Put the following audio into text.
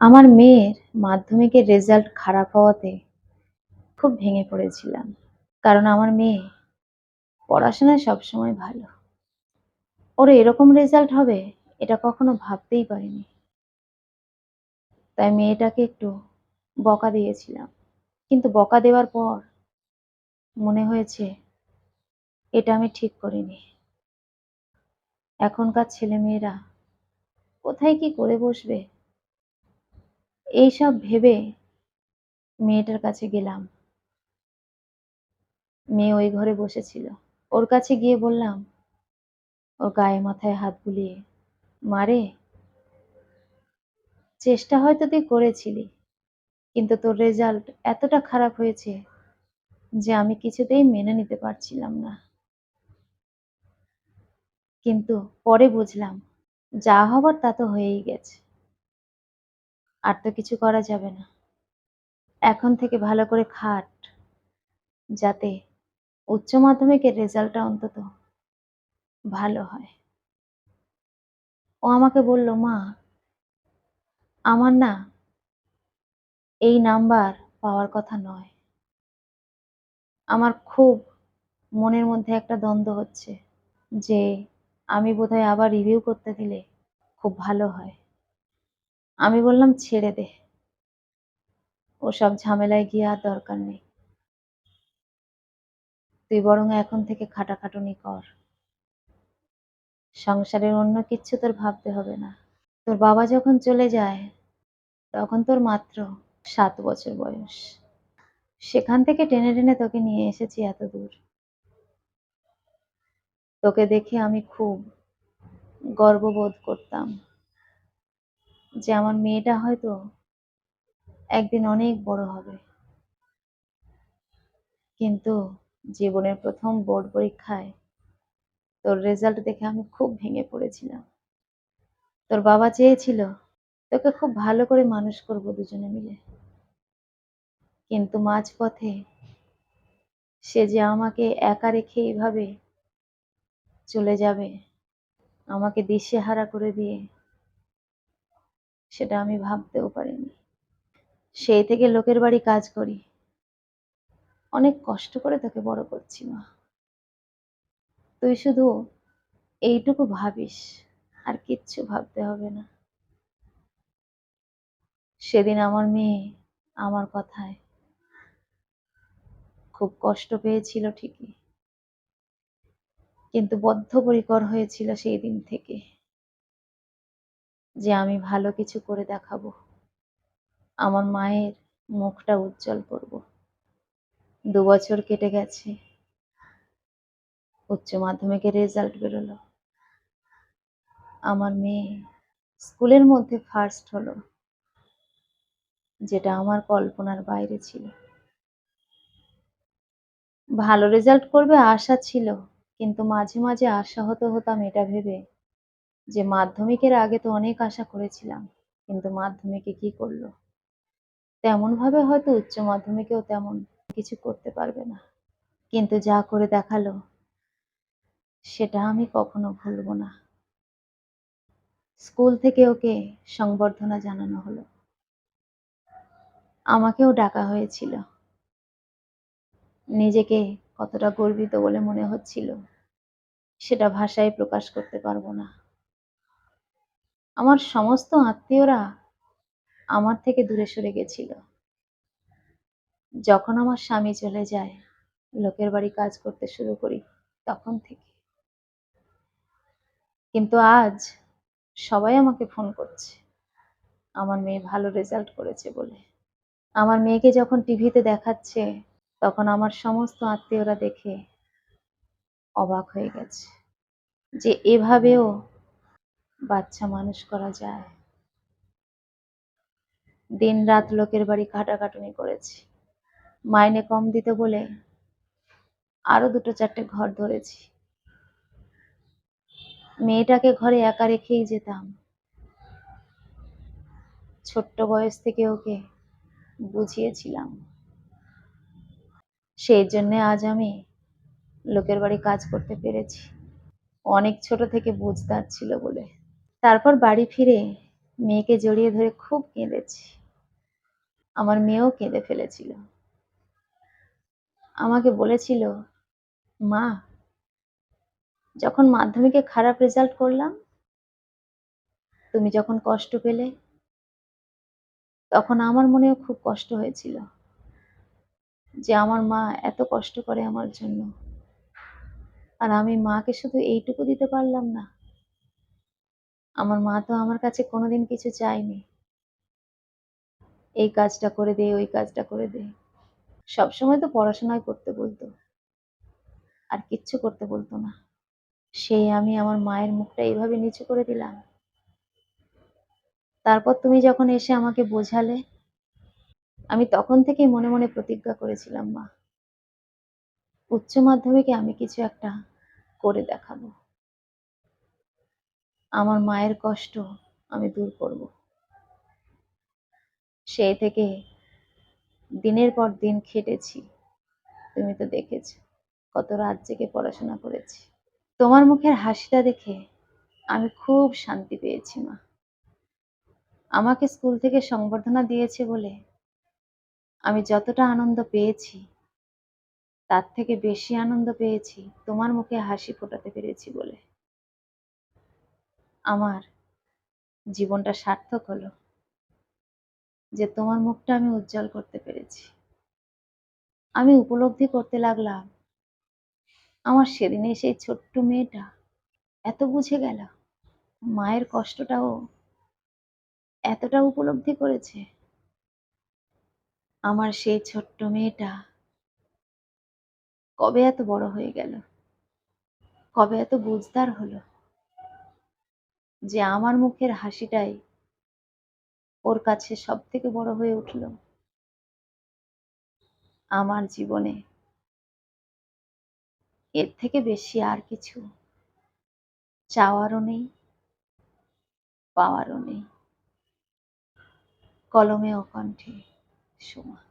আমার মেয়ের মাধ্যমিকের রেজাল্ট খারাপ হওয়াতে খুব ভেঙে পড়েছিলাম। কারণ আমার মেয়ে পড়াশোনায় সবসময় ভালো। ওর এরকম রেজাল্ট হবে এটা কখনো ভাবতেই পারিনি। তাই মেয়েটাকে একটু বকা দিয়েছিলাম। কিন্তু বকা দেওয়ার পর মনে হয়েছে এটা আমি ঠিক করিনি। এখনকার ছেলে মেয়েরা কোথায় কি করে বসবে? এইসব ভেবে মেয়েটার কাছে গেলাম। মেয়ে ওই ঘরে বসেছিল। ওর কাছে গিয়ে বললাম, ওর গায়ে মাথায় হাত বুলিয়ে মারে। চেষ্টা হয়তো তুই করেছিলি, কিন্তু তোর রেজাল্ট এতটা খারাপ হয়েছে যে আমি কিছুতেই মেনে নিতে পারছিলাম না। কিন্তু পরে বুঝলাম, যা হবার তা তো হয়েই গেছে। আর তো কিছু করা যাবে না। এখন থেকে ভালো করে খাট, যাতে উচ্চ মাধ্যমিকের রেজাল্টটা অন্তত ভালো হয়। ও আমাকে বলল, মা, আমার না এই নাম্বার পাওয়ার কথা নয়। আমার খুব মনের মধ্যে একটা দ্বন্দ্ব হচ্ছে যে আমি বোধহয় আবার রিভিউ করতে দিলে খুব ভালো হয়। আমি বললাম, ছেড়ে দে। ওসব ঝামেলায় গিয়ে আর দরকার নেই। তুই বরং এখন থেকে খাটাখাটুনি কর। সংসারের অন্য কিচ্ছু তোর ভাবতে হবে না। তোর বাবা যখন চলে যায়, তখন তোর মাত্র সাত বছর বয়স। সেখান থেকে টেনে টেনে তোকে নিয়ে এসেছি এত দূর। তোকে দেখে আমি খুব গর্ববোধ করতাম। যে আমার মেয়েটা হয়তো একদিন অনেক বড় হবে। কিন্তু জীবনের প্রথম বোর্ড পরীক্ষায় তোর রেজাল্ট দেখে আমি খুব ভেঙে পড়েছিলাম। তোর বাবা চেয়েছিল, তোকে খুব ভালো করে মানুষ করব দুজনে মিলে। কিন্তু মাঝপথে সে যে আমাকে একা রেখে এইভাবে চলে যাবে, আমাকে দিশেহারা করে দিয়ে সেটা আমি ভাবতেও পারিনি। সেই থেকে লোকের বাড়ি কাজ করি। অনেক কষ্ট করে তোকে বড় করছি, মা। তুই শুধু এইটুকু ভাবিস, আর কিচ্ছু ভাবতে হবে না। সেদিন আমার মেয়ে আমার কথায় খুব কষ্ট পেয়েছিল ঠিকই। কিন্তু বদ্ধপরিকর হয়েছিল সেই দিন থেকে। যে আমি ভালো কিছু করে দেখাবো। আমার মায়ের মুখটা উজ্জ্বল করব। দু বছর কেটে গেছে। উচ্চ মাধ্যমিকের রেজাল্ট বেরোলো। আমার মেয়ে স্কুলের মধ্যে ফার্স্ট হলো, যেটা আমার কল্পনার বাইরে ছিল। ভালো রেজাল্ট করবে আশা ছিল, কিন্তু মাঝে মাঝে আশাহত হতাম এটা ভেবে। যে মাধ্যমিকের আগে তো অনেক আশা করেছিলাম, কিন্তু মাধ্যমিকে কি করল? তেমন ভাবে হয়তো উচ্চ মাধ্যমিকেও তেমন কিছু করতে পারবে না। কিন্তু যা করে দেখাল, সেটা আমি কখনো ভুলবো না। স্কুল থেকে ওকে সংবর্ধনা জানানো হলো। আমাকেও ডাকা হয়েছিল। নিজেকে কতটা গর্বিত বলে মনে হচ্ছিল, সেটা ভাষায় প্রকাশ করতে পারব না। আমার সমস্ত আত্মীয়রা আমার থেকে দূরে সরে গেছিল। যখন আমার স্বামী চলে যায়, লোকের বাড়ি কাজ করতে শুরু করি তখন থেকে। কিন্তু আজ সবাই আমাকে ফোন করছে। আমার মেয়ে ভালো রেজাল্ট করেছে বলে। আমার মেয়েকে যখন টিভিতে দেখাচ্ছে, তখন আমার সমস্ত আত্মীয়রা দেখে অবাক হয়ে গেছে যে এভাবেও বাচ্চা মানুষ করা যায়। দিন রাত লোকের বাড়ি খাটাখাটুনি করেছি। মাইনে কম দিতে বলে আরও দুটো চারটে ঘর ধরেছি। মেয়েটাকে ঘরে একা রেখেই যেতাম। ছোট্ট বয়স থেকে ওকে বুঝিয়েছিলাম। সেই জন্য আজ আমি লোকের বাড়ি কাজ করতে পেরেছি। অনেক ছোট থেকে বুঝদার ছিল বলে। তারপর বাড়ি ফিরে মেয়েকে জড়িয়ে ধরে খুব কেঁদেছি। আমার মেয়েও কেঁদে ফেলেছিল। আমাকে বলেছিল, মা, যখন মাধ্যমিকে খারাপ রেজাল্ট করলাম, তুমি যখন কষ্ট পেলে, তখন আমার মনেও খুব কষ্ট হয়েছিল যে আমার মা এত কষ্ট করে আমার জন্য। আর আমি মাকে শুধু এইটুকু দিতে পারলাম না আমার মা তো আমার কাছে কোনোদিন কিছু চায়নি। এই কাজটা করে দে, ওই কাজটা করে দে। সবসময় তো পড়াশোনায় করতে বলতো। আর কিচ্ছু করতে বলতো না। সেই আমি আমার মায়ের মুখটা এইভাবে নিচু করে দিলাম। তারপর তুমি যখন এসে আমাকে বোঝালে, আমি তখন থেকেই মনে মনে প্রতিজ্ঞা করেছিলাম, মা। উচ্চ মাধ্যমিকে আমি কিছু একটা করে দেখাবো। আমার মায়ের কষ্ট আমি দূর করব। সেই থেকে দিনের পর দিন খেটেছি। তুমি তো দেখেছ কত রাত জেগে পড়াশোনা করেছি। তোমার মুখের হাসিটা দেখে আমি খুব শান্তি পেয়েছি, মা। আমাকে স্কুল থেকে সংবর্ধনা দিয়েছে বলে আমি যতটা আনন্দ পেয়েছি, তার থেকে বেশি আনন্দ পেয়েছি তোমার মুখে হাসি ফোটাতে পেরেছি বলে। আমার জীবনটা সার্থক হলো যে তোমার মুখটা আমি উজ্জ্বল করতে পেরেছি। আমি উপলব্ধি করতে লাগলাম, আমার সেদিনে সেই ছোট্ট মেয়েটা এত বুঝে গেল মায়ের কষ্টটাও এতটা উপলব্ধি করেছে। আমার সেই ছোট্ট মেয়েটা কবে এত বড় হয়ে গেল? কবে এত বুঝদার হলো? যে আমার মুখের হাসিটাই ওর কাছে সব থেকে বড় হয়ে উঠল। আমার জীবনে এর থেকে বেশি আর কিছু চাওয়ারও নেই, পাওয়ারও নেই। কলমে ও কণ্ঠে সোমা।